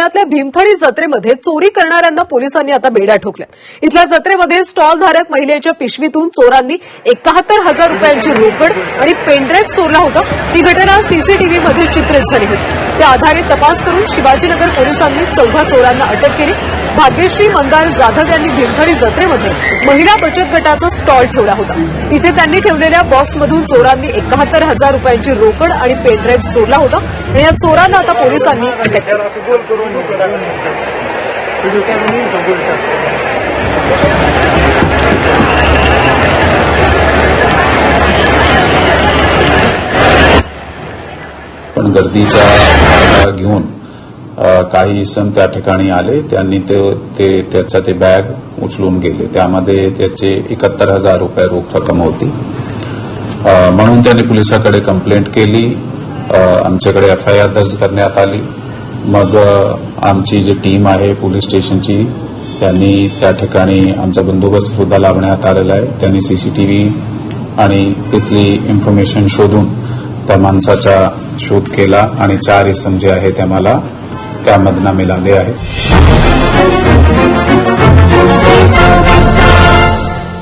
पुण्यातल्या भीमथडी जत्रेमध्ये चोरी करणाऱ्यांना पोलिसांनी आता बेड्या ठोकल्या इथल्या जत्रेमध्ये स्टॉलधारक महिलेच्या पिशवीतून चोरांनी एकाहत्तर हजार रुपयांची रोकड आणि पेनड्राईव्ह चोरला होता. ही घटना सीसीटीव्हीमध्ये चित्रित झाली होती. त्या आधारे तपास करून शिवाजीनगर पोलिसांनी चौघा चोरांना अटक केली. भाग्यश्री मंदार जाधव यांनी भीमथडी जत्रेमध्ये महिला बचत गटाचा स्टॉल ठेवला होता. तिथे त्यांनी ठेवलेल्या बॉक्समधून चोरांनी एकाहत्तर हजार रुपयांची रोकड आणि पेनड्राईव्ह चोरला होता आणि या चोरांना आता पोलिसांनी अटक पण गर्दीच्या घेऊन काही इसम त्या ठिकाणी आले त्यांनी ते ते- त्याचा ते बॅग उचलून गेले. त्यामध्ये त्याचे एकाहत्तर हजार रुपये रोख रक्कम होती. म्हणून त्यांनी पोलिसाकडे कंप्लेंट केली. आमच्याकडे एफ आय आर दर्ज करण्यात आली. मग आमची जी टीम आहे पोलीस स्टेशनची त्यांनी त्या ठिकाणी आमचा बंदोबस्त सुद्धा लावण्यात आलेला आहे. त्यांनी सीसीटीव्ही आणि तिथली इन्फॉर्मेशन शोधून त्या माणसाचा शोध केला आणि चार इसम जे आहे त्या मला त्यामधनं मिळाले आहे